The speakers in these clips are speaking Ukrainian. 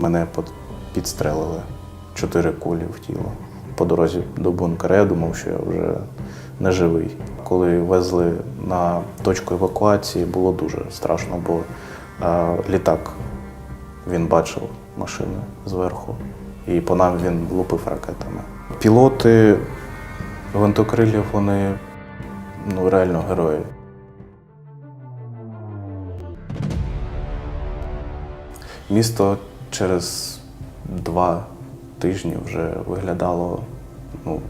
Мене підстрелили чотири кулі в тіло. По дорозі до бункера я думав, що я вже не живий. Коли везли на точку евакуації, було дуже страшно, бо е, літак він бачив машини зверху, і по нам він лупив ракетами. Пілоти гвинтокрилів, вони ну, реально герої. Місто через два тижні вже виглядало ну,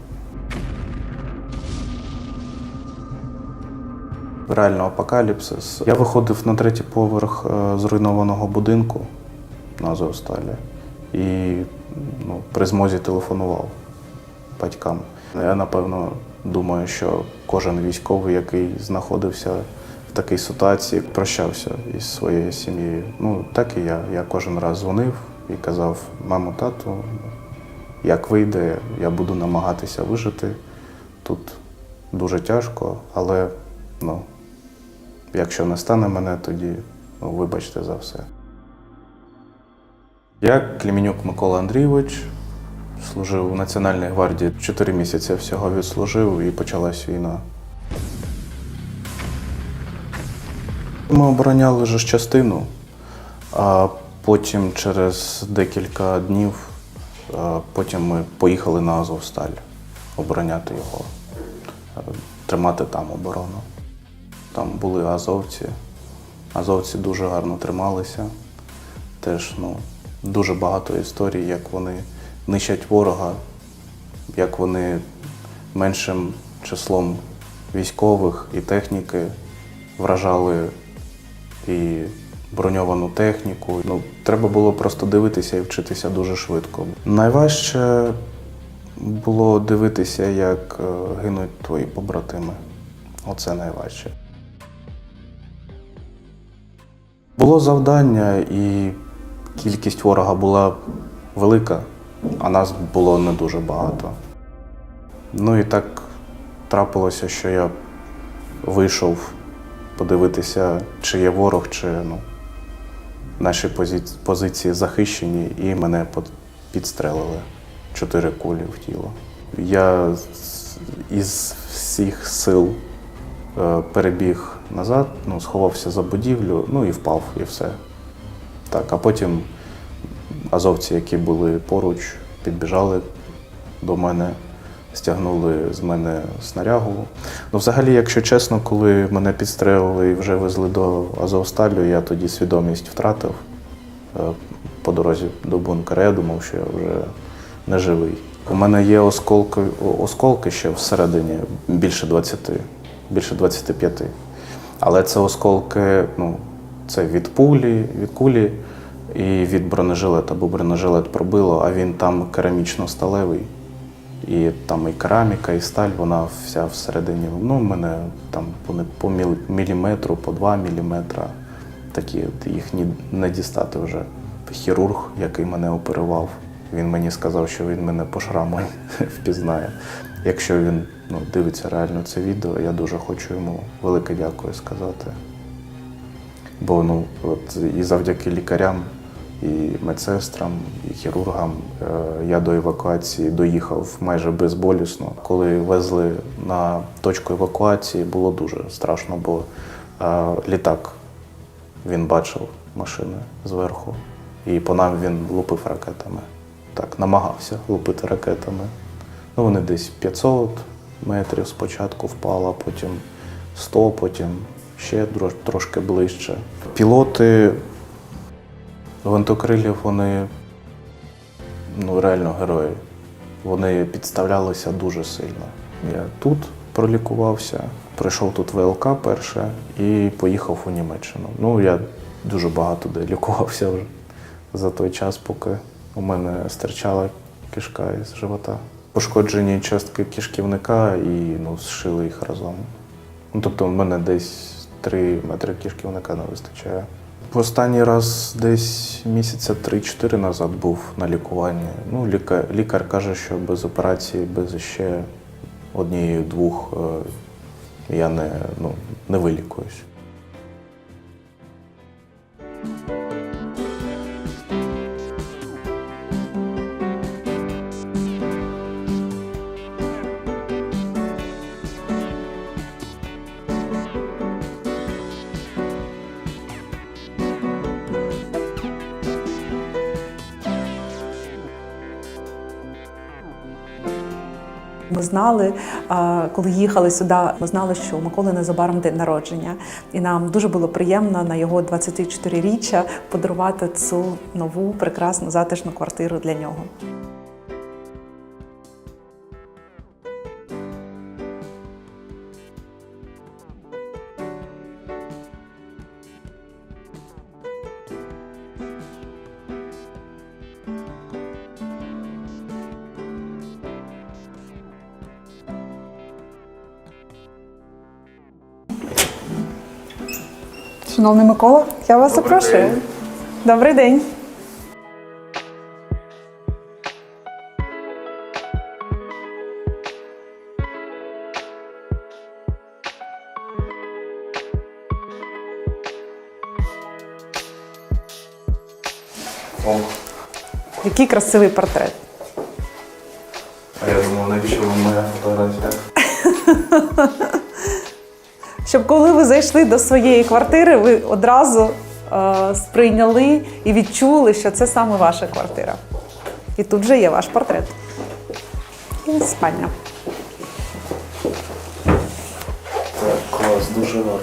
реально апокаліпсис. Я виходив на третій поверх е, зруйнованого будинку на Азовсталі і ну, при змозі телефонував батькам. Я напевно думаю, що кожен військовий, який знаходився в такій ситуації, прощався із своєю сім'єю. Ну так і я. Я кожен раз дзвонив і казав: мамо, тату, як вийде, я буду намагатися вижити. Тут дуже тяжко, але ну, якщо не стане мене, тоді ну, вибачте за все. Я Клімінюк Микола Андрійович, служив у Національній гвардії. Чотири місяці всього відслужив і почалась війна. Ми обороняли ж частину, а потім через декілька днів потім ми поїхали на Азовсталь обороняти його, е, тримати там оборону. Там були азовці. Азовці дуже гарно трималися. Теж ну, дуже багато історій, як вони нищать ворога, як вони меншим числом військових і техніки вражали і броньовану техніку. Ну, треба було просто дивитися і вчитися дуже швидко. Найважче було дивитися, як е, гинуть твої побратими. Оце найважче. Було завдання, і кількість ворога була велика, а нас було не дуже багато. Ну і так трапилося, що я вийшов подивитися, чи є ворог, чи ну, наші позиці- позиції захищені, і мене підстрелили чотири кулі в тіло. Я із всіх сил е, перебіг назад, ну, сховався за будівлю, ну і впав, і все. Так, а потім азовці, які були поруч, підбіжали до мене, стягнули з мене снарягу. Ну, взагалі, якщо чесно, коли мене підстрелили і вже везли до Азовсталю, я тоді свідомість втратив е, по дорозі до бункера. Я думав, що я вже не живий. У мене є осколки, осколки ще всередині більше 20, більше 25. Але це осколки, ну, це від пулі, від кулі і від бронежилета, бо бронежилет пробило, а він там керамічно-сталевий. І там і кераміка, і сталь, вона вся всередині. Ну, в мене там по міліметру, по два міліметра. Такі їх не дістати вже. Хірург, який мене оперував, він мені сказав, що він мене по шраму впізнає. Якщо він ну, дивиться реально це відео, я дуже хочу йому велике дякую сказати. Бо ну, от, і завдяки лікарям, і медсестрам, і хірургам е, я до евакуації доїхав майже безболісно. Коли везли на точку евакуації, було дуже страшно, бо е, літак він бачив машини зверху, і по нам він лупив ракетами. Так, намагався лупити ракетами. Ну, вони десь 500 метрів спочатку впало, а потім 100, потім ще трошки ближче. Пілоти гвинтокрилів, вони ну, реально герої. Вони підставлялися дуже сильно. Я тут пролікувався, прийшов тут ВЛК перше і поїхав у Німеччину. Ну, я дуже багато де лікувався вже за той час, поки у мене стирчала кишка із живота. Пошкоджені частки кишківника і ну, зшили їх разом. Ну, тобто, в мене десь 3 метри кишківника не вистачає. Останній раз десь місяця 3-4 назад був на лікуванні. Ну, лікар, лікар каже, що без операції, без ще однієї-двох е, я не, ну, не вилікуюсь. Ми знали, коли їхали сюди, ми знали, що у Миколи незабаром день народження. І нам дуже було приємно на його 24-річчя подарувати цю нову прекрасну затишну квартиру для нього. Шановний Микола, я вас Добрий запрошую. день. Добрий день. О, Який красивий портрет. а я думав, навіщо вам моя фотографія? Щоб коли ви зайшли до своєї квартири, ви одразу е, сприйняли і відчули, що це саме ваша квартира. І тут же є ваш портрет. І спальня. Так, клас, дуже гарно.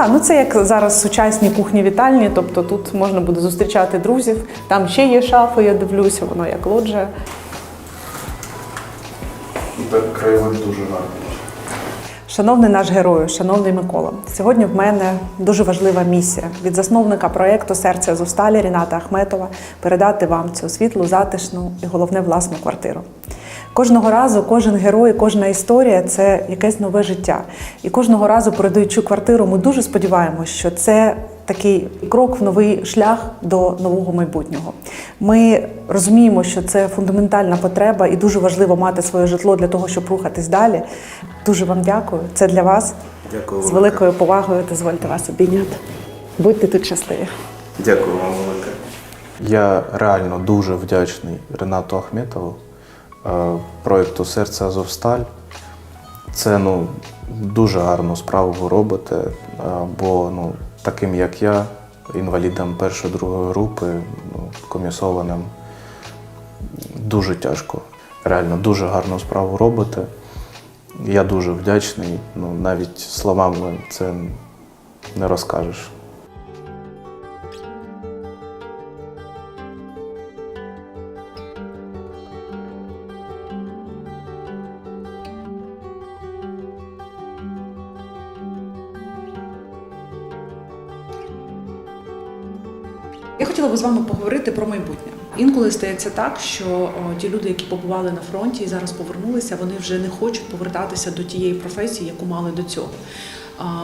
Так, ну це як зараз сучасні кухні вітальні, тобто тут можна буде зустрічати друзів. Там ще є шафи, я дивлюся, воно як лоджія. Ну, Так краєвид дуже гарний. Шановний наш герою, шановний Микола, сьогодні в мене дуже важлива місія від засновника проєкту Серце Зусталі Ріната Ахметова передати вам цю світлу, затишну і головне власну квартиру. Кожного разу кожен герой, кожна історія це якесь нове життя. І кожного разу, передаючи квартиру, ми дуже сподіваємося, що це такий крок в новий шлях до нового майбутнього. Ми розуміємо, що це фундаментальна потреба і дуже важливо мати своє житло для того, щоб рухатись далі. Дуже вам дякую. Це для вас. Дякую З великою повагою дозвольте вас обійняти. Будьте тут щасливі. Дякую вам велике. Я реально дуже вдячний Ренату Ахметову, проєкту Серце Азовсталь. Це ну, дуже гарну справу ви робите, е, бо ну, таким як я, інвалідам першої другої групи, ну, комісованим, дуже тяжко. Реально дуже гарну справу робите. Я дуже вдячний. Ну, навіть словами це не розкажеш. Я хотіла би з вами поговорити про майбутнє. Інколи стається так, що ті люди, які побували на фронті і зараз повернулися, вони вже не хочуть повертатися до тієї професії, яку мали до цього.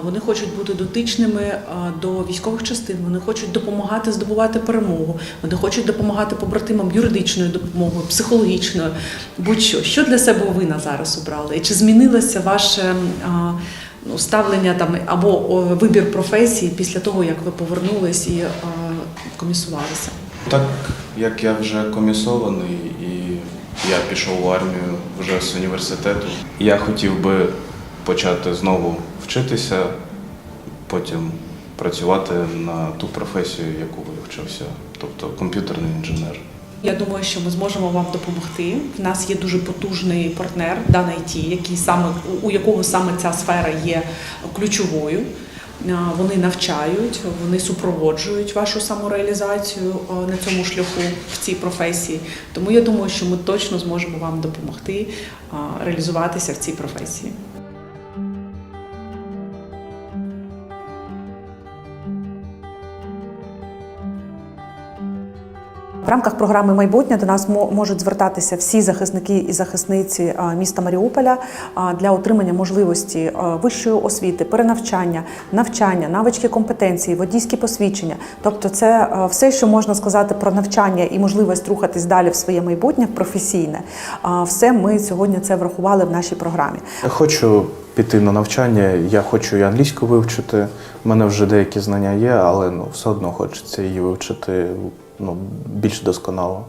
Вони хочуть бути дотичними до військових частин, вони хочуть допомагати здобувати перемогу, вони хочуть допомагати побратимам юридичною допомогою, психологічною, будь-що. Що для себе ви на зараз обрали? Чи змінилося ваше ну, ставлення там або вибір професії після того, як ви повернулись і комісувалися? Так як я вже комісований і я пішов в армію вже з університету, я хотів би почати знову вчитися, потім працювати на ту професію, яку вивчився, тобто комп'ютерний інженер. Я думаю, що ми зможемо вам допомогти. В нас є дуже потужний партнер Дана IT, який саме у якого саме ця сфера є ключовою. Вони навчають, вони супроводжують вашу самореалізацію на цьому шляху в цій професії. Тому я думаю, що ми точно зможемо вам допомогти реалізуватися в цій професії. В рамках програми майбутнє до нас можуть звертатися всі захисники і захисниці міста Маріуполя для отримання можливості вищої освіти, перенавчання, навчання, навички компетенції, водійські посвідчення. Тобто, це все, що можна сказати про навчання і можливість рухатись далі в своє майбутнє професійне. а, Все ми сьогодні це врахували в нашій програмі. Хочу піти на навчання, я хочу і англійську вивчити. У мене вже деякі знання є, але ну, все одно хочеться її вивчити ну, більш досконало.